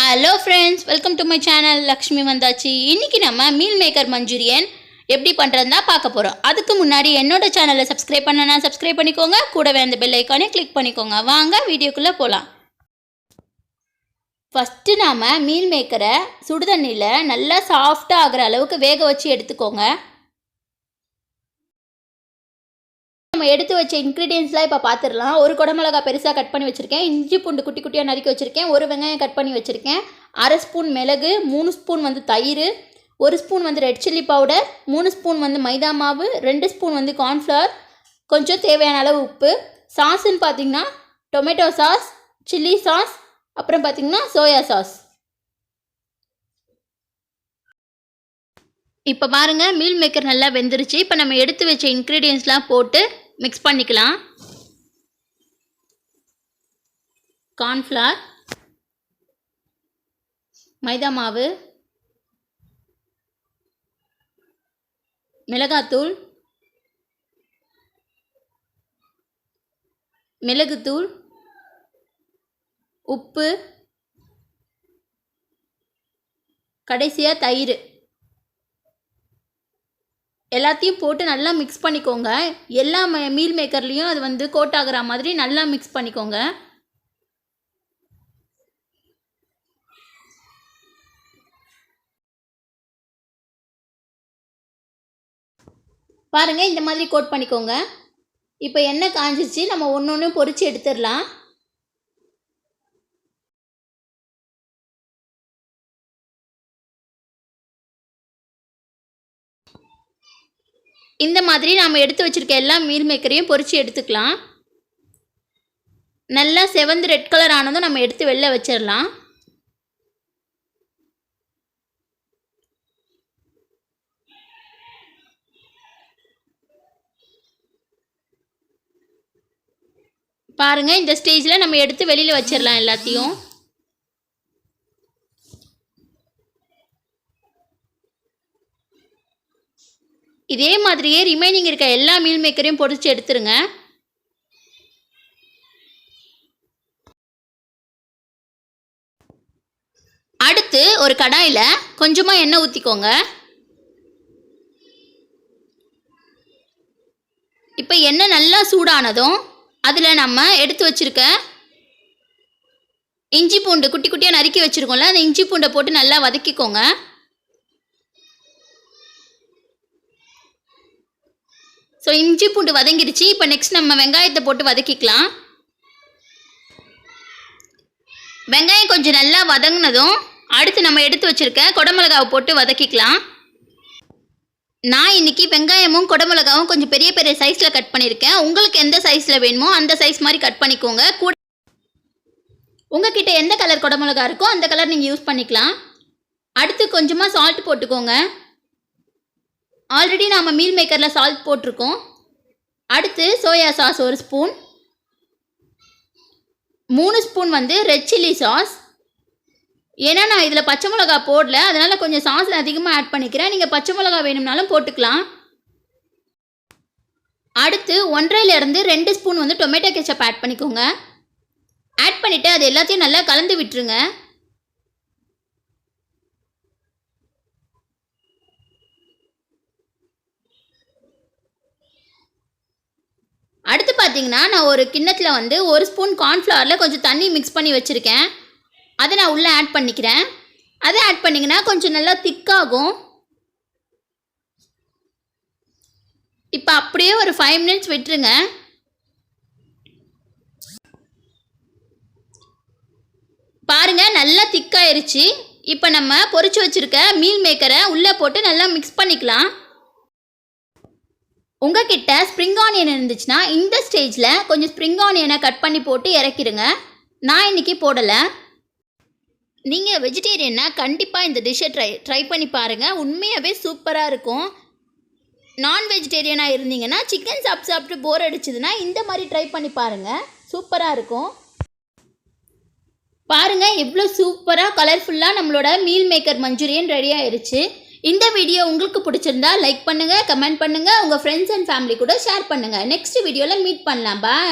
Hello friends welcome to my channel Lakshmi வந்தாச்சு இன்னைக்கு நம்ம மீல் மேக்கர் மஞ்சூரியன் எப்படி பண்ணுறதுனா பார்க்க போகிறோம் அதுக்கு முன்னாடி என்னோட சேனலை சப்ஸ்கிரைப் பண்ணனா சப்ஸ்கிரைப் பண்ணிக்கோங்க. கூடவே அந்த பெல் ஐக்கானே கிளிக் பண்ணிக்கோங்க. வாங்க வீடியோக்குள்ளே போகலாம் ஃபஸ்ட்டு நாம் மீல் மேக்கரை சுடுதண்ணியில் நல்லா சாஃப்டாக ஆகிற அளவுக்கு வேக வச்சு எடுத்துக்கோங்க. நம்ம எடுத்து வச்ச இன்க்ரீடியன்ஸ்லாம் இப்போ பார்த்துடலாம் ஒரு குடமிளகா பெருசாக கட் பண்ணி வச்சுருக்கேன். இஞ்சி பூண்டு குட்டி குட்டியாக நறுக்கி வச்சுருக்கேன். ஒரு வெங்காயம் கட் பண்ணி வச்சுருக்கேன். அரை ஸ்பூன் மிளகு மூணு ஸ்பூன் வந்து தயிர் ஒரு ஸ்பூன் வந்து ரெட் சில்லி பவுடர் மூணு ஸ்பூன் வந்து மைதா மாவு ரெண்டு ஸ்பூன் வந்து கார்ன்ஃப்ளவர் கொஞ்சம் தேவையான அளவு உப்பு சாஸுன்னு பார்த்தீங்கன்னா டொமேட்டோ சாஸ் சில்லி சாஸ் அப்புறம் பார்த்தீங்கன்னா சோயா சாஸ் இப்போ பாருங்கள் மீல் மேக்கர் நல்லா வெந்துருச்சு. இப்போ நம்ம எடுத்து வச்ச இன்க்ரீடியன்ஸ்லாம் போட்டு மிக்ஸ் பண்ணிக்கலாம். கார்ன்ஃப்ளார் மைதா மாவு. மிளகாத்தூள். மிளகுத்தூள். உப்பு. கடைசியாக தயிர். எல்லாத்தையும் போட்டு நல்லா மிக்ஸ் பண்ணிக்கோங்க. எல்லா மீல் மேக்கர்லேயும் அது வந்து கோட் ஆகிற மாதிரி நல்லா மிக்ஸ் பண்ணிக்கோங்க. பாருங்கள் இந்த மாதிரி கோட் பண்ணிக்கோங்க. இப்போ எண்ணெய் காஞ்சிச்சு நம்ம ஒன்று ஒன்று பொறிச்சு எடுத்துடலாம். இந்த மாதிரி நாம் எடுத்து வச்சுருக்க எல்லா மீல் மேக்கரையும் பொரித்து எடுத்துக்கலாம். நல்லா செவந்து ரெட் கலர் ஆனதும் நம்ம எடுத்து வெளில வச்சிடலாம். பாருங்கள் இந்த ஸ்டேஜில் நம்ம எடுத்து வெளியில் வச்சிடலாம் எல்லாத்தையும். இதே மாதிரியே ரிமைனிங் இருக்க எல்லா மீல் மேக்கரையும் பொடிச்சு எடுத்துருங்க. அடுத்து ஒரு கடாயில் கொஞ்சமாக எண்ணெய் ஊற்றிக்கோங்க இப்போ எண்ணெய் நல்லா சூடானதும் அதில் நம்ம எடுத்து வச்சுருக்க இஞ்சி பூண்டு குட்டி குட்டியாக நறுக்கி வச்சுருக்கோம்ல அந்த இஞ்சி பூண்டை போட்டு நல்லா வதக்கிக்கோங்க. ஸோ இஞ்சி பூண்டு வதங்கிடுச்சு இப்போ நெக்ஸ்ட் நம்ம வெங்காயத்தை போட்டு வதக்கிக்கலாம். வெங்காயம் கொஞ்சம் நல்லா வதங்கினதும் அடுத்து நம்ம எடுத்து வச்சுருக்க கொடமிளகாவை போட்டு வதக்கிக்கலாம். நான் இன்னைக்கு வெங்காயமும் கொடமிளகாவும் கொஞ்சம் பெரிய பெரிய சைஸில் கட் பண்ணியிருக்கேன் உங்களுக்கு எந்த சைஸில் வேணுமோ அந்த சைஸ் மாதிரி கட் பண்ணிக்கோங்க. கூட உங்ககிட்ட எந்த கலர் கொடமிளகா இருக்கோ அந்த கலர் நீங்கள் யூஸ் பண்ணிக்கலாம். அடுத்து கொஞ்சமாக சால்ட் போட்டுக்கோங்க. ஆல்ரெடி நாம் மீல் மேக்கரில் சால்ட் போட்டிருக்கோம். அடுத்து சோயா சாஸ் ஒரு ஸ்பூன் மூணு ஸ்பூன் வந்து ரெட் சில்லி சாஸ் ஏன்னா நான் இதில் பச்சை மிளகா போடல. அதனால் கொஞ்சம் சாஸ் அதிகமாக ஆட் பண்ணிக்கிறேன். நீங்கள் பச்சை மிளகா வேணும்னாலும் போட்டுக்கலாம். அடுத்து ஒன்றரைலேருந்து ரெண்டு ஸ்பூன் வந்து டொமேட்டோ கெச்சப் ஆட் பண்ணிக்கோங்க. ஆட் பண்ணிவிட்டு அது எல்லாத்தையும் நல்லா கலந்து விட்டுருங்க அடுத்து பார்த்தீங்கன்னா நான் ஒரு கிண்ணத்தில் வந்து ஒரு ஸ்பூன் கார்ன்ஃப்ளவரில் கொஞ்சம் தண்ணி மிக்ஸ் பண்ணி வச்சுருக்கேன். அதை நான் உள்ளே ஆட் பண்ணிக்கிறேன். அதை ஆட் பண்ணிங்கன்னா கொஞ்சம் நல்லா திக்காகும் இப்போ அப்படியே ஒரு ஃபைவ் மினிட்ஸ் விட்டுருங்க. பாருங்க நல்லா திக்காயிருச்சு இப்போ நம்ம பொரிச்சு வச்சுருக்க மீல் மேக்கரை உள்ளே போட்டு நல்லா மிக்ஸ் பண்ணிக்கலாம். உங்ககிட்ட ஸ்ப்ரிங் ஆனியன் இருந்துச்சுன்னா இந்த ஸ்டேஜில் கொஞ்சம் ஸ்ப்ரிங் ஆனியனை கட் பண்ணி போட்டு இறக்கிடுங்க. நான் இன்னைக்கு போடலை. நீங்கள் வெஜிடேரியன்னா கண்டிப்பாக இந்த டிஷ்ஷை ட்ரை ட்ரை பண்ணி பாருங்கள் உண்மையாகவே சூப்பராக இருக்கும். நான் வெஜிடேரியனாக இருந்தீங்கன்னா சிக்கன் சாப்பிட்டு சாப்பிட்டு போர் அடிச்சதுன்னா இந்த மாதிரி ட்ரை பண்ணி பாருங்கள் சூப்பராக இருக்கும். பாருங்கள் எவ்வளோ சூப்பராக கலர்ஃபுல்லாக நம்மளோட மீல் மேக்கர் மஞ்சூரியன் ரெடி ஆயிடுச்சு இந்த வீடியோ உங்களுக்கு பிடிச்சிருந்தா லைக் பண்ணுங்கள் கமெண்ட் பண்ணுங்கள் உங்கள் ஃப்ரெண்ட்ஸ் அண்ட் ஃபேமிலி கூட ஷேர் பண்ணுங்கள் நெக்ஸ்ட் வீடியோவில் மீட் பண்ணலாம். பாய்